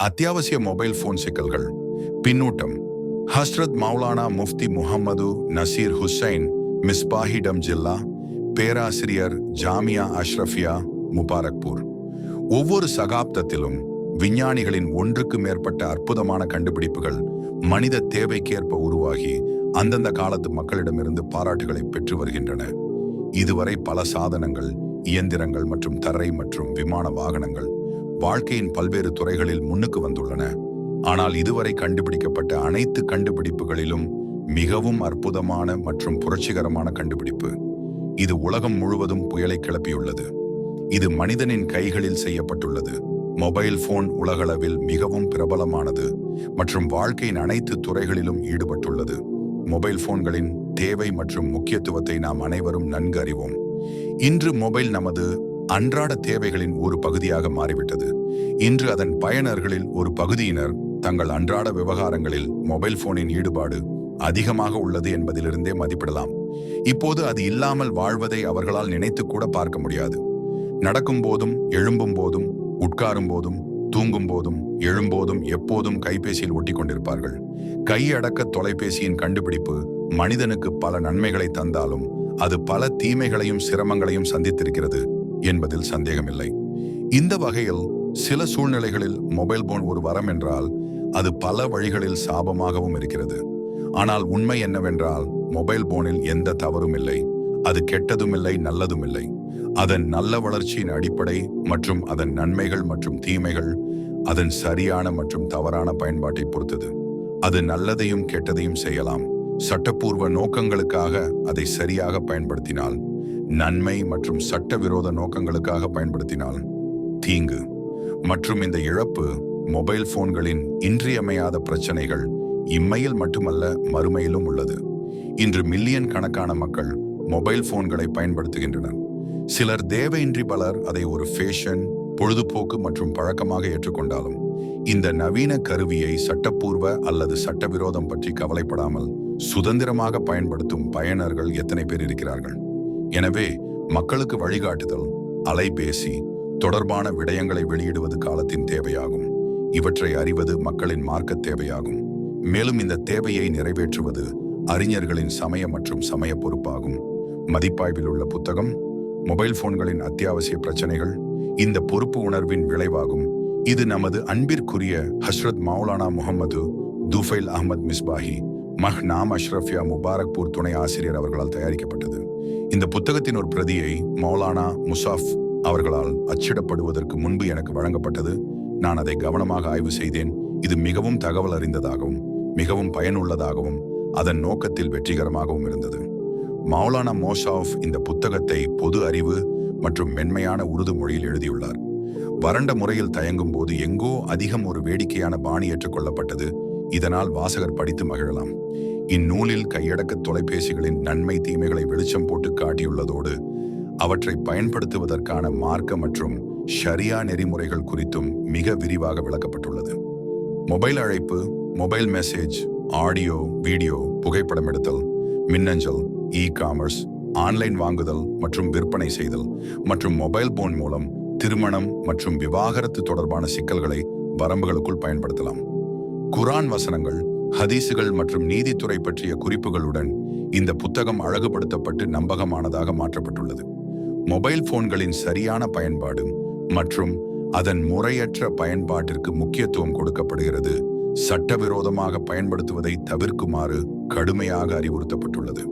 அத்தியாவசிய mobile phone சிக்கல்கள். பின்னூட்டம். ஹஸ்ரத் மௌலானா முஃப்தி முகம்மது நசீர் ஹுசைன் மிஸ்பாஹிடம் ஜில்லா பேராசிரியர் ஜாமியா அஷ்ரஃபியா முபாரக்பூர். ஒவ்வொரு சகாப்தத்திலும் விஞ்ஞானிகளின் ஒன்றுக்கு மேற்பட்ட அற்புதமான கண்டுபிடிப்புகள் மனித தேவைக்கேற்ப உருவாகி அந்தந்த காலத்து மக்களிடமிருந்து பாராட்டுகளை பெற்று வருகின்றன. இதுவரை பல சாதனங்கள் இயந்திரங்கள் மற்றும் தரை மற்றும் விமான வாகனங்கள் வாழ்க்கையின் பல்வேறு துறைகளில் முன்னுக்கு வந்துள்ளன. ஆனால் இதுவரை கண்டுபிடிக்கப்பட்ட அனைத்து கண்டுபிடிப்புகளிலும் மிகவும் அற்புதமான மற்றும் புரட்சிகரமான கண்டுபிடிப்பு. இது உலகம் முழுவதும் புயலை கிளப்பியுள்ளது. இது மனிதனின் கைகளில் செய்யப்பட்டுள்ளது. மொபைல் போன் உலகளவில் மிகவும் பிரபலமானது மற்றும் வாழ்க்கையின் அனைத்து துறைகளிலும் ஈடுபட்டுள்ளது. மொபைல் போன்களின் தேவை மற்றும் முக்கியத்துவத்தை நாம் அனைவரும் நன்கு அறிவோம். இன்று மொபைல் நமது அன்றாட தேவைகளின் ஒரு பகுதியாக மாறிவிட்டது. இன்று அதன் பயனர்களில் ஒரு பகுதியினர் தங்கள் அன்றாட விவகாரங்களில் மொபைல் போனின் ஈடுபாடு அதிகமாக உள்ளது என்பதிலிருந்தே மதிப்பிடலாம். இப்போது அது இல்லாமல் வாழ்வதை அவர்களால் நினைத்து கூட பார்க்க முடியாது. நடக்கும் போதும் எழும்பும் போதும் உட்காரும் போதும் தூங்கும் போதும் எழும்போதும் எப்போதும் கைபேசியில் ஒட்டி கொண்டிருப்பார்கள். கையடக்க தொலைபேசியின் கண்டுபிடிப்பு மனிதனுக்கு பல நன்மைகளை தந்தாலும் அது பல தீமைகளையும் சிரமங்களையும் சந்தித்திருக்கிறது. என்பதில் சந்தேகமில்லை. இந்த வகையில் சில சூழ்நிலைகளில் மொபைல் போன் ஒரு வரம் என்றால் அது பல வழிகளில் சாபமாகவும் இருக்கிறது. ஆனால் உண்மை என்னவென்றால் மொபைல் போனில் எந்த தவறும் இல்லை. அது கெட்டதும் இல்லை நல்லதும் இல்லை அதன் நல்ல வளர்ச்சியின் அடிப்படை மற்றும் அதன் நன்மைகள் மற்றும் தீமைகள் அதன் சரியான மற்றும் தவறான பயன்பாட்டை பொறுத்தது. அது நல்லதையும் கெட்டதையும் செய்யலாம். சட்டப்பூர்வ நோக்கங்களுக்காக அதை சரியாக பயன்படுத்தினால் நன்மை மற்றும் சட்டவிரோத நோக்கங்களுக்காக பயன்படுத்தினால் தீங்கு மற்றும் இந்த இழப்பு மொபைல் போன்களின் இன்றியமையாத பிரச்சனைகள் இம்மையில் மட்டுமல்ல மறுமையிலும் உள்ளது. இன்று மில்லியன் கணக்கான மக்கள் மொபைல் போன்களை பயன்படுத்துகின்றனர். சிலர் தேவையின்றி பலர் அதை ஒரு ஃபேஷன் பொழுதுபோக்கு மற்றும் பழக்கமாக ஏற்றுக்கொண்டாலும் இந்த நவீன கருவியை சட்டப்பூர்வ அல்லது சட்டவிரோதம் பற்றி கவலைப்படாமல் சுதந்திரமாக பயன்படுத்தும் பயனர்கள் எத்தனை பேர் இருக்கிறார்கள்? எனவே மக்களுக்கு வழிகாட்டுதல் அலைபேசி தொடர்பான விடயங்களை வெளியிடுவது காலத்தின் தேவையாகும். இவற்றை அறிவது மக்களின் மார்க்க தேவையாகும். மேலும் இந்த தேவையை நிறைவேற்றுவது அறிஞர்களின் சமய மற்றும் சமய பொறுப்பாகும். மதிப்பாய்வில் உள்ள புத்தகம் மொபைல் போன்களின் அத்தியாவசிய பிரச்சனைகள் இந்த பொறுப்பு உணர்வின் விளைவாகும். இது நமது அன்பிற்குரிய ஹஸ்ரத் மௌலானா முகமது துஃபைல் அஹமத் மிஸ்பாஹி மஹ் நாம் அஷ்ரஃபியா முபாரக்பூர் துணை ஆசிரியர் அவர்களால் தயாரிக்கப்பட்டது. இந்த புத்தகத்தின் ஒரு பிரதியை மௌலானா முசாஃப் அவர்களால் அச்சிடப்படுவதற்கு முன்பு எனக்கு வழங்கப்பட்டது. நான் அதை கவனமாக ஆய்வு செய்தேன். இது மிகவும் தகவல் அறிந்ததாகவும் மிகவும் பயனுள்ளதாகவும் அதன் நோக்கத்தில் வெற்றிகரமாகவும் இருந்தது. மௌலானா மோஷாஃப் இந்த புத்தகத்தை பொது அறிவு மற்றும் மென்மையான உருது மொழியில் எழுதியுள்ளார். வறண்ட முறையில் தயங்கும் போது எங்கோ அதிகம் ஒரு வேடிக்கையான பாணி ஏற்றுக்கொள்ளப்பட்டது. இதனால் வாசகர் படித்து மகிழலாம். இந்நூலில் கையடக்க தொலைபேசிகளின் நன்மை தீமைகளை வெளிச்சம் போட்டு காட்டியுள்ளதோடு அவற்றை பயன்படுத்துவதற்கான மார்க்க மற்றும் ஷரியா நெறிமுறைகள் குறித்தும் மிக விரிவாக விளக்கப்பட்டுள்ளது. மொபைல் அழைப்பு மொபைல் மெசேஜ் ஆடியோ வீடியோ புகைப்படம் எடுத்தல் மின்னஞ்சல் இ காமர்ஸ் ஆன்லைன் வாங்குதல் மற்றும் விற்பனை செய்தல் மற்றும் மொபைல் போன் மூலம் திருமணம் மற்றும் விவாகரத்து தொடர்பான சிக்கல்களை வரம்புகளுக்குள் பயன்படுத்தலாம். குரான் வசனங்கள் ஹதீசுகள் மற்றும் நீதித்துறை பற்றிய குறிப்புகளுடன் இந்த புத்தகம் அழகுபடுத்தப்பட்டு நம்பகமானதாக மாற்றப்பட்டுள்ளது. மொபைல் போன்களின் சரியான பயன்பாடு மற்றும் அதன் முறையற்ற பயன்பாட்டிற்கு முக்கியத்துவம் கொடுக்கப்படுகிறது. சட்டவிரோதமாக பயன்படுத்துவதை தவிர்க்குமாறு கடுமையாக அறிவுறுத்தப்பட்டுள்ளது.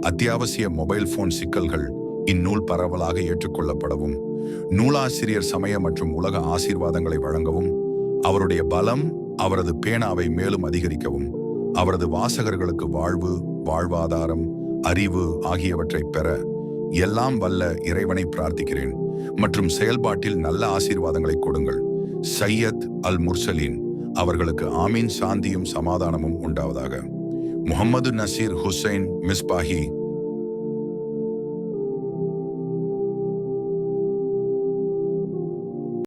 அத்தியாவசிய மொபைல் போன் சிக்கல்கள் இந்நூல் பரவலாக ஏற்றுக்கொள்ளப்படவும் நூலாசிரியர் சமய மற்றும் உலக ஆசீர்வாதங்களை வழங்கவும் அவருடைய பலம் அவரது பேனாவை மேலும் அதிகரிக்கவும். அவரது வாசகர்களுக்கு வாழ்வு வாழ்வாதாரம் அறிவு ஆகியவற்றை பெற எல்லாம் வல்ல இறைவனை பிரார்த்திக்கிறேன். மற்றும் செயல்பாட்டில் நல்ல ஆசீர்வாதங்களை கொடுங்கள். சையத் அல் முர்சலீன் அவர்களுக்கு ஆமீன் சாந்தியும் சமாதானமும் உண்டாவதாக. முகமது நசீர் ஹுசைன் மிஸ்பாஹி